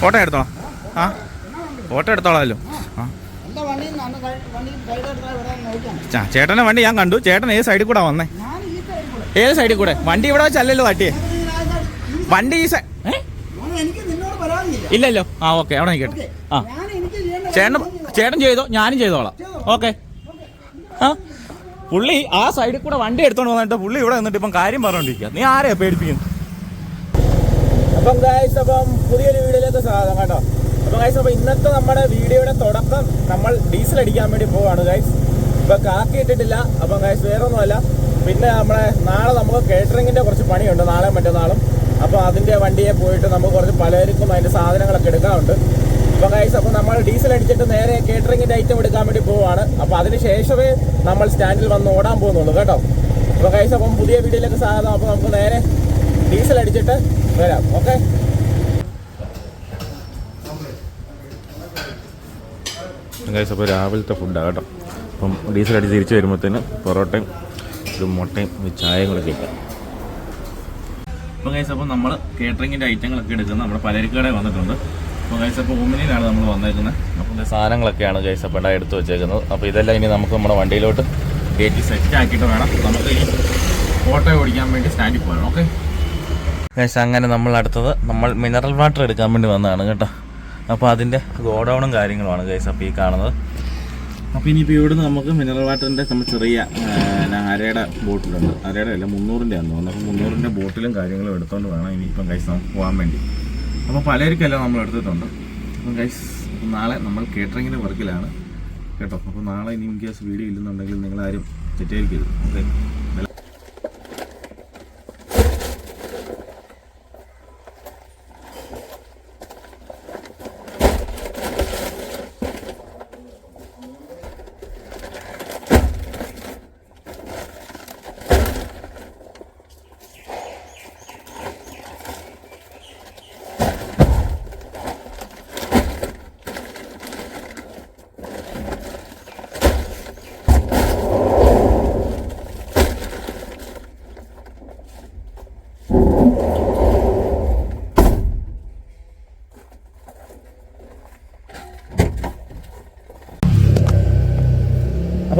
Photo എടുത്തോളാം ആ? Photo എടുത്തോളാമല്ലോ ആ. സൈഡ് ചേട്ടന്റെ വണ്ടി ഞാൻ കണ്ടു. ചേട്ടൻ ഏത് സൈഡിൽ കൂടെ വന്നേ? ഏത് സൈഡിൽ കൂടെ? വണ്ടി ഇവിടെ വെച്ചല്ലല്ലോ തട്ടിയേ side- വണ്ടി ഈ സൈ ഏ? മോനെ, എനിക്ക് നിന്നോട് പരാതിയില്ല. ഇല്ലല്ലോ. ആ ഓക്കെ അവിടെ നിൽക്കട്ടെ ആ. ചേട്ടൻ ചേട്ടൻ ചെയ്തോ? ഞാനും ചെയ്തോളാം. ഓക്കെ. ആ. പുള്ളി ആ സൈഡിൽ കൂടെ വണ്ടി എടുത്തോണ്ട് വന്നിട്ട് പുള്ളി ഇവിടെ നിന്നിട്ട് ഇപ്പം കാര്യം പറഞ്ഞോണ്ടിരിക്കുക നീ ആരെയാ പേടിപ്പിക്കുന്നു? അപ്പം ഗായ്സ് അപ്പം പുതിയൊരു വീഡിയോയിലേക്ക് സ്വാഗതം കേട്ടോ. അപ്പം ഗായ്സ് അപ്പം ഇന്നത്തെ നമ്മുടെ വീഡിയോയുടെ തുടക്കം നമ്മൾ ഡീസൽ അടിക്കാൻ വേണ്ടി പോവാണ് ഗായ്സ് ഇപ്പം കാക്കി ഇട്ടിട്ടില്ല. അപ്പം ഗായ്സ് വേറെ ഒന്നുമല്ല പിന്നെ നമ്മളെ നാളെ നമുക്ക് കേറ്ററിങ്ങിന്റെ കുറച്ച് പണിയുണ്ട് നാളെ മറ്റന്നാളും. അപ്പോൾ അതിന്റെ വണ്ടിയെ പോയിട്ട് നമുക്ക് കുറച്ച് പലർക്കും അതിന്റെ സാധനങ്ങളൊക്കെ എടുക്കാറുണ്ട് അപ്പോൾ ഗൈസ് അപ്പോൾ നമ്മൾ ഡീസൽ അടിച്ചിട്ട് നേരെ കേറ്ററിംഗിന്റെ ഐറ്റം എടുക്കാൻ വേണ്ടി പോവാണ്. അപ്പോൾ അതിന് ശേഷമേ നമ്മൾ സ്റ്റാൻഡിൽ വന്ന് ഓടാൻ പോകുന്നുള്ളൂ കേട്ടോ. അപ്പോൾ ഗൈസ് അപ്പം പുതിയ വീഡിയോയിലേക്ക് സാധനം അപ്പോൾ നമുക്ക് നേരെ ഡീസൽ അടിച്ചിട്ട് വരാം ഓക്കെ? അപ്പോൾ രാവിലത്തെ ഫുഡാണ് കേട്ടോ. അപ്പം ഡീസൽ അടിച്ച് തിരിച്ച് വരുമ്പോഴത്തേന് പൊറോട്ടയും ഒരു മുട്ടയും ഒരു ചായയും കൂടെ കഴിക്കാം. അപ്പോൾ ഗൈസ് അപ്പോൾ നമ്മൾ കേറ്ററിങ്ങിന്റെ ഐറ്റങ്ങളൊക്കെ എടുക്കുന്നത് നമ്മുടെ പലരിക്കടെ വന്നിട്ടുണ്ട്. അപ്പോൾ കഴിച്ചപ്പോൾ അപ്പോൾ നമ്മൾ വന്നേക്കുന്നത്. അപ്പോൾ സാധനങ്ങളൊക്കെയാണ് കഴിച്ചപ്പോൾ അപ്പോൾ എടുത്ത് വെച്ചേക്കുന്നത്. അപ്പോൾ ഇതെല്ലാം ഇനി നമുക്ക് നമ്മുടെ വണ്ടിയിലോട്ട് കയറ്റി സെറ്റ് ആക്കിയിട്ട് വേണം. നമുക്ക് ഈ ഓട്ടോ ഓടിക്കാൻ വേണ്ടി സ്റ്റാൻഡിൽ പോകണം ഓക്കെ? ഗൈസ് അങ്ങനെ നമ്മൾ അടുത്തത് നമ്മൾ മിനറൽ വാട്ടർ എടുക്കാൻ വേണ്ടി വന്നതാണ് കേട്ടോ. അപ്പോൾ അതിന്റെ ഗോഡൗണും കാര്യങ്ങളുമാണ് ഗൈസ് അപ്പോൾ ഈ കാണുന്നത്. അപ്പോൾ ഇനിയിപ്പോൾ ഇവിടുന്ന് നമുക്ക് മിനറൽ വാട്ടറിന്റെ നമ്മൾ ചെറിയ അരയുടെ ബോട്ടിലുണ്ട്. അരയുടെ അല്ല മുന്നൂറിന്റെ ആണെന്ന് തോന്നുന്നു അപ്പോൾ മുന്നൂറിന്റെ ബോട്ടിലും കാര്യങ്ങളും എടുത്തുകൊണ്ട് വേണം ഇനിയിപ്പം ഗൈസ് നമുക്ക് പോകാൻ വേണ്ടി. അപ്പോൾ പലർക്കെല്ലാം നമ്മൾ എടുത്തിട്ടുണ്ട്. അപ്പം ഗൈസ് നാളെ നമ്മൾ കേറ്ററിങ്ങിന്റെ വർക്കിലാണ് കേട്ടോ. അപ്പോൾ നാളെ ഇനി ഇൻ കേസ് വീഡിയോ ഇല്ലെന്നുണ്ടെങ്കിൽ നിങ്ങളാരും തെറ്റായിരിക്കരുത് ഓക്കെ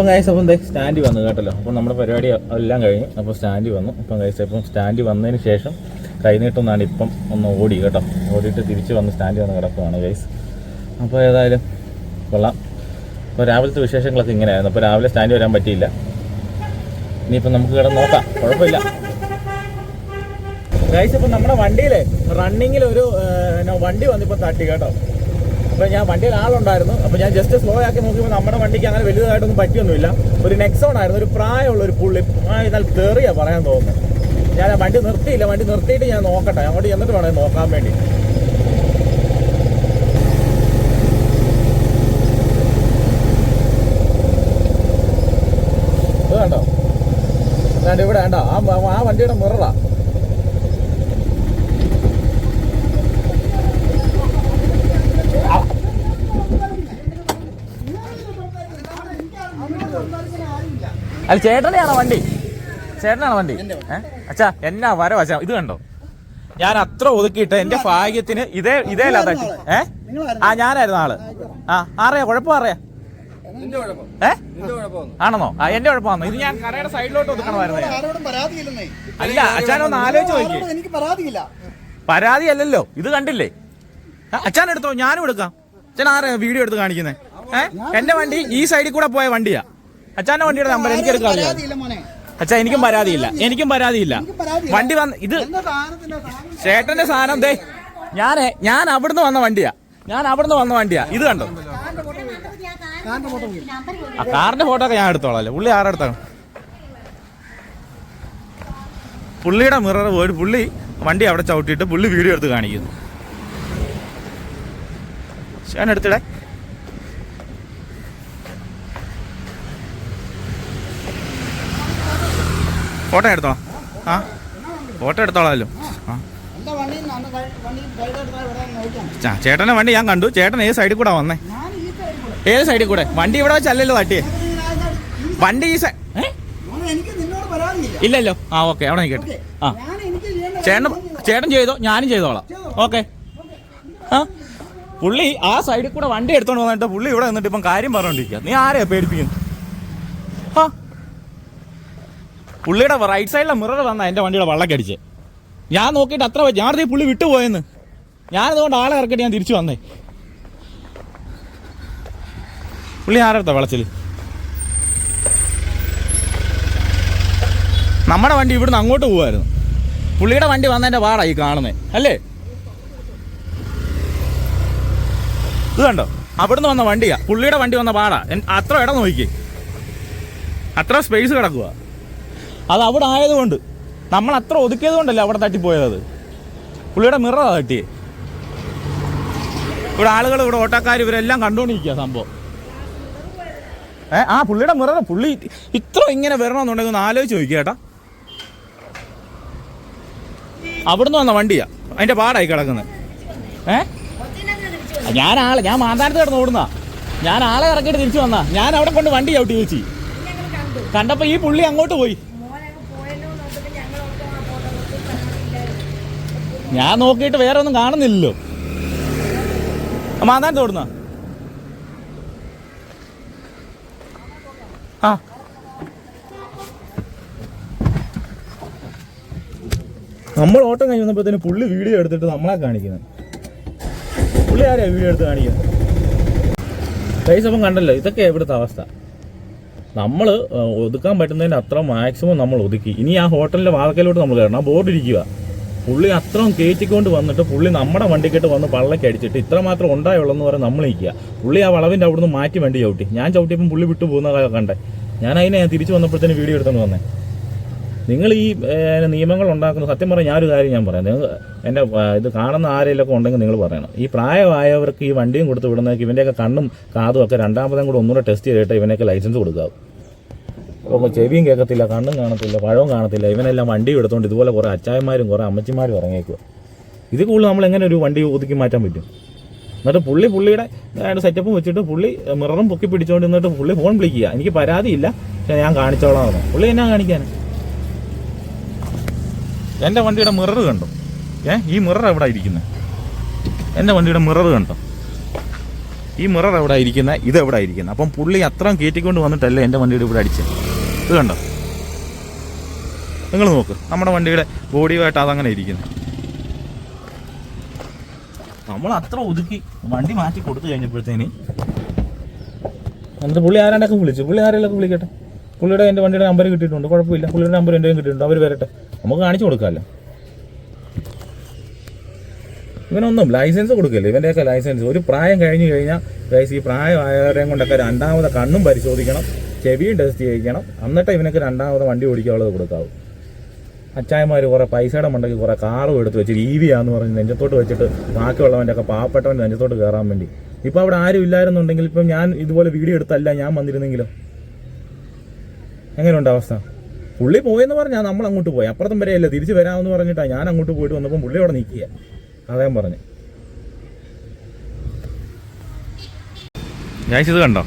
ഗൈസ് അപ്പം ദേ സ്റ്റാൻഡ് വന്നു കേട്ടല്ലോ. അപ്പം നമ്മുടെ പരിപാടി എല്ലാം കഴിഞ്ഞു. അപ്പോൾ സ്റ്റാൻഡ് വന്നു. അപ്പം ഗൈസ് ഇപ്പം സ്റ്റാൻഡ് വന്നതിന് ശേഷം കൈനീട്ടൊന്നാണ് ഇപ്പം ഒന്ന് ഓടി കേട്ടോ. ഓടിയിട്ട് തിരിച്ച് വന്ന് സ്റ്റാൻഡ് വന്ന് കിടക്കുകയാണ് ഗൈസ് അപ്പോൾ ഏതായാലും കൊള്ളാം. അപ്പോൾ രാവിലത്തെ വിശേഷങ്ങളൊക്കെ ഇങ്ങനെയായിരുന്നു. അപ്പോൾ രാവിലെ സ്റ്റാൻഡ് വരാൻ പറ്റിയില്ല. ഇനിയിപ്പം നമുക്ക് കിടന്ന് നോക്കാം. കുഴപ്പമില്ല. ഗൈസ് ഇപ്പം നമ്മുടെ വണ്ടിയിലെ റണ്ണിങ്ങിൽ ഒരു വണ്ടി വന്നിപ്പോൾ തട്ടി കേട്ടോ. അപ്പോൾ ഞാൻ വണ്ടിയിൽ ആളുണ്ടായിരുന്നു. അപ്പോൾ ഞാൻ ജസ്റ്റ് സ്ലോ ആക്കി നോക്കിയപ്പോൾ നമ്മുടെ വണ്ടിക്ക് അങ്ങനെ വലുതായിട്ടൊന്നും പറ്റിയൊന്നുമില്ല. ഒരു നെക്സോൺ ആയിരുന്നു ഒരു പ്രായമുള്ള ഒരു പുള്ളി. എന്നാൽ തെറിയാ പറയാൻ തോന്നുന്നു ഞാൻ ആ വണ്ടി നിർത്തിയില്ല വണ്ടി നിർത്തിയിട്ട് ഞാൻ നോക്കട്ടെ. അങ്ങോട്ട് ചെന്നിട്ട് വേണം നോക്കാൻ വേണ്ടി. ഇത് കണ്ടോ? ഇവിടെ വേണ്ട ആ വണ്ടിയുടെ മിററാ അല്ല ചേട്ടനെയാണോ വണ്ടി? ചേട്ടനാണോ വണ്ടി? അച്ഛാ എന്നാ വരവ് അച്ഛാ ഇത് കണ്ടോ? ഞാൻ അത്ര ഒതുക്കിയിട്ട് എന്റെ ഭാഗ്യത്തിന് ഇതേ ഇതേ അല്ല തട്ടി ഏ? ആ ഞാനായിരുന്നു ആൾ. ആ അറിയാ കുഴപ്പം അറിയാ ഏ? ആണെന്നോ? ആ എന്റെ കുഴപ്പമാണോ ഇത് ഞാൻ കടയുടെ സൈഡിലോട്ട് ഒതുക്കണമായിരുന്നു. അല്ല അച്ഛനൊന്ന് ആലോചിച്ച് നോക്കി പരാതി അല്ലല്ലോ ഇത് കണ്ടില്ലേ? അച്ഛൻ എടുത്തോ ഞാനും എടുക്കാം. അച്ഛൻ ആരാ വീഡിയോ എടുത്ത് കാണിക്കുന്നേ? ഏഹ് എന്റെ വണ്ടി ഈ സൈഡിൽ കൂടെ പോയ വണ്ടിയാ. അച്ഛന്റെ വണ്ടിയുടെ നമ്പർ എനിക്ക് എടുക്കാൻ അച്ഛാ എനിക്കും പരാതിയില്ല. എനിക്കും പരാതിയില്ല. വണ്ടി വന്ന് ഇത് ചേട്ടന്റെ സാധനം ദേ ഞാൻ ഞാൻ അവിടുന്ന് വന്ന വണ്ടിയാ. ഞാൻ അവിടുന്ന് വന്ന വണ്ടിയാ. ഇത് കണ്ടോ? ആ കാറിന്റെ ഫോട്ടോ ഒക്കെ ഞാൻ എടുത്തോളാം അല്ലേ? പുള്ളി ആരെടുത്താണ് പുള്ളിയുടെ മിറർ പോയിട്ട് പുള്ളി വണ്ടി അവിടെ ചവിട്ടിയിട്ട് പുള്ളി വീഡിയോ എടുത്ത് കാണിക്കുന്നു. ഞാൻ എടുത്തിടേ? ഫോട്ടോ എടുത്തോ? ആ? ഫോട്ടോ എടുത്തോളാമല്ലോ ആ. സൈഡ് ചേട്ടന്റെ വണ്ടി ഞാൻ കണ്ടു. ചേട്ടൻ ഏത് സൈഡിൽ കൂടെ വന്നേ? ഏത് സൈഡിൽ കൂടെ? വണ്ടി ഇവിടെ വെച്ചല്ലല്ലോ തട്ടിയേ. വണ്ടി ഈ സൈ ഏ? മോനെ, എനിക്ക് നിന്നോട് പരാതിയില്ല ഇല്ലല്ലോ. ആ ഓക്കെ അവിടെ നിൽക്കട്ടെ. ആ. ചേട്ടൻ ചേട്ടൻ ചെയ്തോ? ഞാനും ചെയ്തോളാം. ഓക്കെ. ആ? പുള്ളി ആ സൈഡിൽ കൂടെ വണ്ടി എടുത്തോണ്ട് വന്നിട്ട് പുള്ളി ഇവിടെ നിന്നിട്ട് ഇപ്പം കാര്യം പറഞ്ഞോണ്ടിരിക്കുക നീ ആരെയാ പേടിപ്പിക്കുന്നു ആ പുള്ളിയുടെ റൈറ്റ് സൈഡിലെ മിറർ വന്ന എന്റെ വണ്ടിയുടെ വള്ളക്കടിച്ച് ഞാൻ നോക്കിയിട്ട് അത്ര ഞാൻ ഈ പുള്ളി വിട്ടുപോയെന്ന്. ഞാനതുകൊണ്ട് ആളെ ഇറക്കിയിട്ട് ഞാൻ തിരിച്ചു വന്നേ. പുള്ളി ആരെടുത്താ വളച്ചിൽ നമ്മുടെ വണ്ടി ഇവിടുന്ന് അങ്ങോട്ട് പോവായിരുന്നു. പുള്ളിയുടെ വണ്ടി വന്നതിന്റെ പാടായി ഈ കാണുന്നത് അല്ലേ? ഇത് കണ്ടോ? അവിടുന്ന് വന്ന വണ്ടിയാ. പുള്ളിയുടെ വണ്ടി വന്ന പാടാ. അത്ര ഇടം നോക്കി അത്ര സ്പേസ് കിടക്കുക അത് അവിടെ ആയതുകൊണ്ട് നമ്മൾ അത്ര ഒതുക്കിയത് കൊണ്ടല്ലേ അവിടെ തട്ടിപ്പോയത് അത്? പുള്ളിയുടെ മിറാ തട്ടിയേ. ഇവിടെ ആളുകൾ ഇവിടെ ഓട്ടക്കാർ ഇവരെല്ലാം കണ്ടുകൊണ്ടിരിക്കുക സംഭവം. ഏ ആ പുള്ളിയുടെ മിറർ പുള്ളി ഇത്ര ഇങ്ങനെ വരണമെന്നുണ്ടെങ്കിൽ ഒന്ന് ആലോചിച്ച് നോക്കിയേട്ടാ അവിടുന്ന് വന്ന വണ്ടിയാ. അതിന്റെ പാടായി കിടക്കുന്നത് ഏ? ഞാൻ ആളെ ഞാൻ മാന്താനത്ത് കിടന്ന് ഓടുന്ന ഞാൻ ആളെ ഇറക്കിയിട്ട് തിരിച്ചു വന്നാ ഞാൻ അവിടെ കൊണ്ട് വണ്ടി ചവിട്ടി വെച്ചി. കണ്ടപ്പോ ഈ പുള്ളി അങ്ങോട്ട് പോയി. ഞാൻ നോക്കിയിട്ട് വേറെ ഒന്നും കാണുന്നില്ലല്ലോ. മാന്താനത്ത് ഓടുന്ന ആ. നമ്മൾ ഓട്ടം കഴിഞ്ഞ് വന്നപ്പോഴത്തേന് പുള്ളി വീഡിയോ എടുത്തിട്ട് നമ്മളെ കാണിക്കുന്നത്. പുള്ളി ആരെയാ വീഡിയോ എടുത്ത് കാണിക്കുന്നത്? പൈസ അപ്പം കണ്ടല്ലോ ഇതൊക്കെ ഇവിടുത്തെ അവസ്ഥ. നമ്മൾ ഒതുക്കാൻ പറ്റുന്നതിന് അത്ര മാക്സിമം നമ്മൾ ഒതുക്കി. ഇനി ആ ഹോട്ടലിന്റെ വാതക്കയിലോട്ട് നമ്മൾ കയറണം. ആ ബോർഡ് ഇരിക്കുക പുള്ളി അത്രയും കയറ്റിക്കൊണ്ട് വന്നിട്ട് പുള്ളി നമ്മുടെ വണ്ടിക്കിട്ട് വന്ന് പള്ളക്ക് അടിച്ചിട്ട് ഇത്ര മാത്രം ഉണ്ടായുള്ളെന്ന് പറഞ്ഞ് നമ്മൾ നിൽക്കുക. പുള്ളി ആ വളവിന്റെ അവിടുന്ന് മാറ്റി വണ്ടി ചവിട്ടി. ഞാൻ ചവിട്ടിയപ്പം പുള്ളി വിട്ടു പോകുന്ന കണ്ടേ. ഞാൻ അതിനെ തിരിച്ചു വന്നപ്പോഴത്തേന് വീഡിയോ എടുത്തു വന്നേ. നിങ്ങൾ ഈ നിയമങ്ങൾ ഉണ്ടാക്കുന്ന സത്യം പറഞ്ഞാൽ ഞാനൊരു കാര്യം ഞാൻ പറയാം. നിങ്ങൾ എന്റെ ഇത് കാണുന്ന ആരെങ്കിലൊക്കെ ഉണ്ടെങ്കിൽ നിങ്ങൾ പറയണം. ഈ പ്രായമായവർക്ക് ഈ വണ്ടിയും കൊടുത്ത് വിടുന്നതൊക്കെ ഇവന്റെയൊക്കെ കണ്ണും കാതും ഒക്കെ രണ്ടാമതും കൂടെ ഒന്നുകൂടെ ടെസ്റ്റ് ചെയ്തിട്ട് ഇവനൊക്കെ ലൈസൻസ് കൊടുക്കാവും. അപ്പോൾ ചെവിയും കേൾക്കത്തില്ല കണ്ണും കാണത്തില്ല പഴവും കാണത്തില്ല. ഇവനെല്ലാം വണ്ടി എടുത്തുകൊണ്ട് ഇതുപോലെ കുറേ അച്ചായന്മാരും കുറേ അമ്മച്ചിമാരും ഇറങ്ങിയേക്കുക ഇത് കൂടുതൽ നമ്മൾ എങ്ങനെ ഒരു വണ്ടി ഒതുക്കി മാറ്റാൻ പറ്റും? എന്നിട്ട് പുള്ളി പുള്ളിയുടെ സെറ്റപ്പ് വെച്ചിട്ട് പുള്ളി മിററും പൊക്കി പിടിച്ചുകൊണ്ട് നിന്നിട്ട് പുള്ളി ഫോൺ വിളിക്കുക. എനിക്ക് പരാതിയില്ല പക്ഷേ ഞാൻ കാണിച്ചോളാം. പുള്ളി എന്നാ കാണിക്കാൻ? എന്റെ വണ്ടിയുടെ മിറർ കണ്ടോ? ഏ ഈ മിറർ എവിടെ ഇരിക്കുന്നത് എന്റെ വണ്ടിയുടെ മിറർ കണ്ടോ? ഈ മിറർ എവിടെ ഇരിക്കുന്നത് ഇത് എവിടെ ഇരിക്കുന്നത് അപ്പം പുള്ളി അത്രയും കയറ്റിക്കൊണ്ട് വന്നിട്ടല്ലേ എന്റെ വണ്ടിയുടെ ഇവിടെ അടിച്ചത് ഇത് കണ്ടോ? നിങ്ങൾ നോക്ക് നമ്മുടെ വണ്ടിയുടെ ബോഡിയുമായിട്ട് അതങ്ങനെ ഇരിക്കുന്നത് നമ്മൾ അത്ര ഒതുക്കി വണ്ടി മാറ്റി കൊടുത്തു കഴിഞ്ഞപ്പോഴത്തേന് എന്നിട്ട് പുള്ളി ആരാണ്ടൊക്കെ വിളിച്ചു. പുള്ളി ആരെയൊക്കെ വിളിക്കട്ടെ. പുള്ളിയുടെ എന്റെ വണ്ടിയുടെ നമ്പർ കിട്ടിയിട്ടുണ്ട് കുഴപ്പമില്ല. പുള്ളിയുടെ നമ്പർ എന്റെ കിട്ടിയിട്ടുണ്ട്. അവർ വരട്ടെ. നമുക്ക് കാണിച്ചു കൊടുക്കാമല്ലോ. ഇവനൊന്നും ലൈസൻസ് കൊടുക്കില്ല. ഇവന്റെയൊക്കെ ലൈസൻസ് ഒരു പ്രായം കഴിഞ്ഞു കഴിഞ്ഞാൽ ഈ പ്രായമായവരെയും കൊണ്ടൊക്കെ രണ്ടാമത് കണ്ണും പരിശോധിക്കണം. ചെവിയും ടെസ്റ്റ് ചെയ്യിക്കണം. എന്നിട്ട് ഇവനൊക്കെ രണ്ടാമത് വണ്ടി ഓടിക്കാനുള്ളത് കൊടുക്കാവൂ. അച്ചായന്മാർ കുറേ പൈസയുടെ മണ്ടയ്ക്ക് കുറേ കാറും എടുത്ത് വെച്ച് ഇ വി പറഞ്ഞ് നെഞ്ചത്തോട്ട് വെച്ചിട്ട് ബാക്കിയുള്ളവന്റെ ഒക്കെ പാവപ്പെട്ടവൻ നെഞ്ചത്തോട്ട് കയറാൻ വേണ്ടി. ഇപ്പം അവിടെ ആരും ഇല്ലായിരുന്നുണ്ടെങ്കിൽ ഇപ്പം ഞാൻ ഇതുപോലെ വീഡിയോ എടുത്തല്ല ഞാൻ വന്നിരുന്നെങ്കിലോ. എങ്ങനെയുണ്ട് അവസ്ഥ? പുള്ളി പോയെന്ന് പറഞ്ഞാൽ നമ്മൾ അങ്ങോട്ട് പോയി. അപ്പുറത്തും വരെ വരെയല്ല തിരിച്ച് വരാമെന്ന് പറഞ്ഞിട്ടാണ് ഞാൻ അങ്ങോട്ട് പോയിട്ട് വന്നപ്പോൾ പുള്ളി അവിടെ നിൽക്കുക. അതേ പറഞ്ഞു. ഞാൻ ഇത് കണ്ടോ?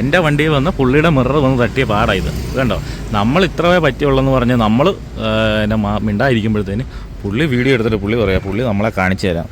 എന്റെ വണ്ടിയിൽ വന്ന് പുള്ളിയുടെ മിറർ വന്ന് തട്ടിയ പാടായത് കണ്ടോ? നമ്മൾ ഇത്രവേ പറ്റിയുള്ളെന്ന് പറഞ്ഞ് നമ്മൾ എന്നെ മിണ്ടായിരിക്കുമ്പോഴത്തേന് പുള്ളി വീഡിയോ എടുത്തിട്ട് പുള്ളി പറയാം പുള്ളി നമ്മളെ കാണിച്ചു തരാം.